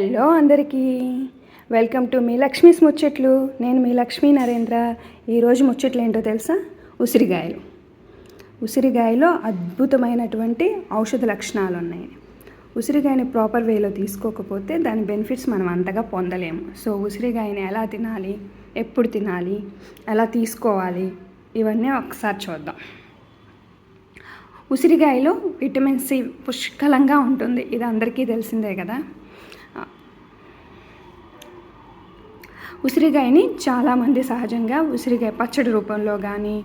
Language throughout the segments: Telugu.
హలో అందరికీ. వెల్కమ్ టు మీ లక్ష్మీస్ ముచ్చట్లు. నేను మీ లక్ష్మీ నరేంద్ర. ఈరోజు ముచ్చట్లు ఏంటో తెలుసా? ఉసిరిగాయలు. ఉసిరిగాయలో అద్భుతమైనటువంటి ఔషధ లక్షణాలు ఉన్నాయి ఉసిరిగాయని ప్రాపర్ వేలో తీసుకోకపోతే దాని బెనిఫిట్స్ మనం అంతగా పొందలేము. సో ఉసిరిగాయని ఎలా తినాలి? ఎప్పుడు తినాలి? ఎలా తీసుకోవాలి? ఇవన్నీ ఒకసారి చూద్దాం. ఉసిరికాయలో విటమిన్ సి పుష్కలంగా ఉంటుంది. ఇది అందరికీ తెలిసిందే కదా? ఉసిరికాయని చాలామంది సహజంగా ఉసిరికాయ పచ్చడి రూపంలో కానీ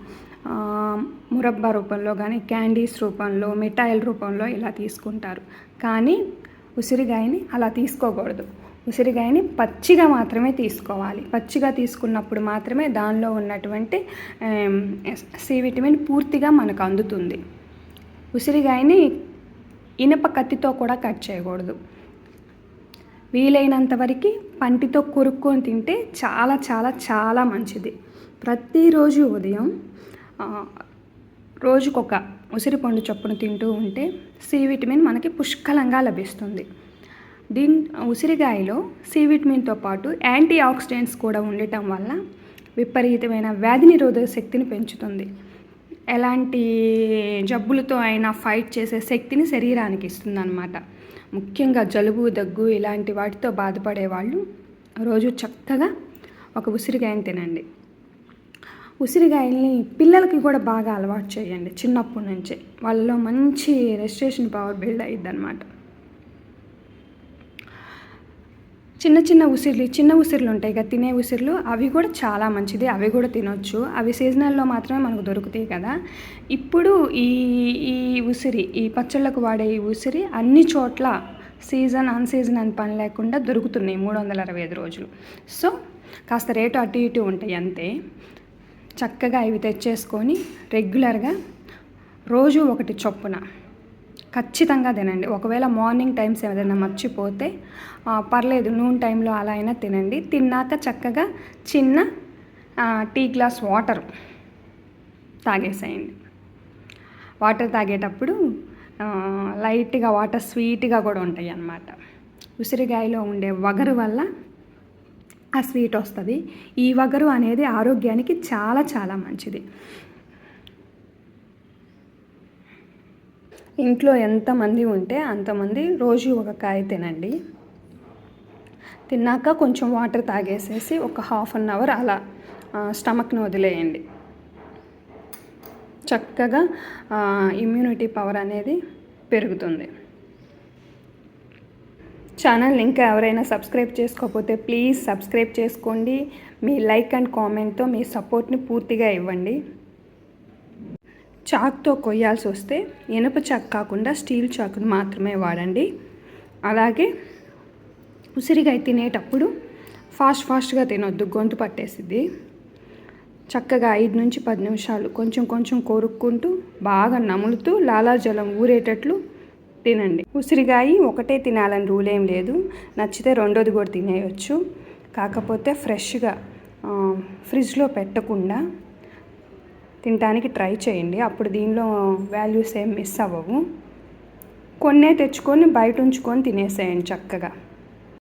మురబ్బా రూపంలో కానీ క్యాండీస్ రూపంలో మిఠాయిల రూపంలో ఇలా తీసుకుంటారు. కానీ ఉసిరికాయని అలా తీసుకోకూడదు. ఉసిరికాయని పచ్చిగా మాత్రమే తీసుకోవాలి. పచ్చిగా తీసుకున్నప్పుడు మాత్రమే దానిలో ఉన్నటువంటి సి విటమిన్ పూర్తిగా మనకు అందుతుంది. ఉసిరికాయని ఇనప కత్తితో కూడా కట్ చేయకూడదు. వీలైనంత వరకు పంటితో కొరుక్కొని తింటే చాలా చాలా చాలా మంచిది. ప్రతిరోజు ఉదయం రోజుకొక ఉసిరిపండు చొప్పున తింటూ ఉంటే సి విటమిన్ మనకి పుష్కలంగా లభిస్తుంది. దీని ఉసిరికాయలో సి విటమిన్తో పాటు యాంటీ ఆక్సిడెంట్స్ కూడా ఉండటం వల్ల విపరీతమైన వ్యాధి నిరోధక శక్తిని పెంచుతుంది. ఎలాంటి జబ్బులతో అయినా ఫైట్ చేసే శక్తిని శరీరానికి ఇస్తుంది అనమాట ముఖ్యంగా జలుబు దగ్గు ఇలాంటి వాటితో బాధపడే వాళ్ళు రోజు చక్కగా ఒక ఉసిరికాయని తినండి. ఉసిరికాయల్ని పిల్లలకి కూడా బాగా అలవాటు చేయండి చిన్నప్పటి నుంచే. వాళ్ళలో మంచి రెజిస్ట్రేషన్ పవర్ బిల్డ్ అయ్యిద్ది అనమాట చిన్న చిన్న ఉసిర్లు చిన్న ఉసిర్లు ఉంటాయి కదా తినే ఉసిర్లు అవి కూడా చాలా మంచిది. అవి కూడా తినొచ్చు. అవి సీజనల్లో మాత్రమే మనకు దొరుకుతాయి కదా. ఇప్పుడు ఈ ఈ ఉసిరి ఈ పచ్చళ్ళకు వాడే ఈ ఉసిరి అన్ని చోట్ల సీజన్ అన్ సీజన్ అని పని లేకుండా దొరుకుతున్నాయి మూడు వందల అరవై ఐదు రోజులు. సో కాస్త రేటు అటు ఇటు ఉంటాయి అంతే. చక్కగా ఇవి తెచ్చేసుకొని రెగ్యులర్గా రోజు ఒకటి చొప్పున ఖచ్చితంగా తినండి. ఒకవేళ మార్నింగ్ టైమ్స్ ఏదైనా మర్చిపోతే పర్లేదు నూనె టైంలో అలా అయినా తినండి. తిన్నాక చక్కగా చిన్న టీ గ్లాస్ వాటర్ తాగేసేయండి. వాటర్ తాగేటప్పుడు లైట్గా వాటర్ స్వీట్గా కూడా ఉంటాయి అన్నమాట ఉసిరికాయలో ఉండే వగరు వల్ల ఆ స్వీట్ వస్తుంది. ఈ వగరు అనేది ఆరోగ్యానికి చాలా చాలా మంచిది. ఇంట్లో ఎంతమంది ఉంటే అంతమంది రోజు ఒక కాయ తినండి. తిన్నాక కొంచెం వాటర్ తాగేసేసి ఒక హాఫ్ అన్ అవర్ అలా స్టమక్ని వదిలేయండి. చక్కగా ఇమ్యూనిటీ పవర్ అనేది పెరుగుతుంది. ఛానల్ ఇంకా ఎవరైనా సబ్స్క్రైబ్ చేసుకోకపోతే ప్లీజ్ సబ్స్క్రైబ్ చేసుకోండి. మీ లైక్ అండ్ కామెంట్తో మీ సపోర్ట్ని పూర్తిగా ఇవ్వండి. చాక్తో కొయ్యాల్సి వస్తే ఇనుప చాక్ కాకుండా స్టీల్ చాకును మాత్రమే వాడండి. అలాగే ఉసిరికాయ తినేటప్పుడు ఫాస్ట్ ఫాస్ట్గా తినొద్దు గొంతు పట్టేసిద్ది. చక్కగా ఐదు నుంచి పది నిమిషాలు కొంచెం కొంచెం కోరుక్కుంటూ బాగా నములుతూ లాలాజలం ఊరేటట్లు తినండి. ఉసిరిగాయ ఒకటే తినాలని రూల్ ఏం లేదు. నచ్చితే రెండోది కూడా తినేయచ్చు. కాకపోతే ఫ్రెష్గా ఫ్రిడ్జ్లో పెట్టకుండా తినడానికి ట్రై చేయండి. అప్పుడు దీనిలో వాల్యూస్ ఏం మిస్ అవ్వవు. కొన్నే తెచ్చుకొని బయట ఉంచుకొని తినేసేయండి చక్కగా.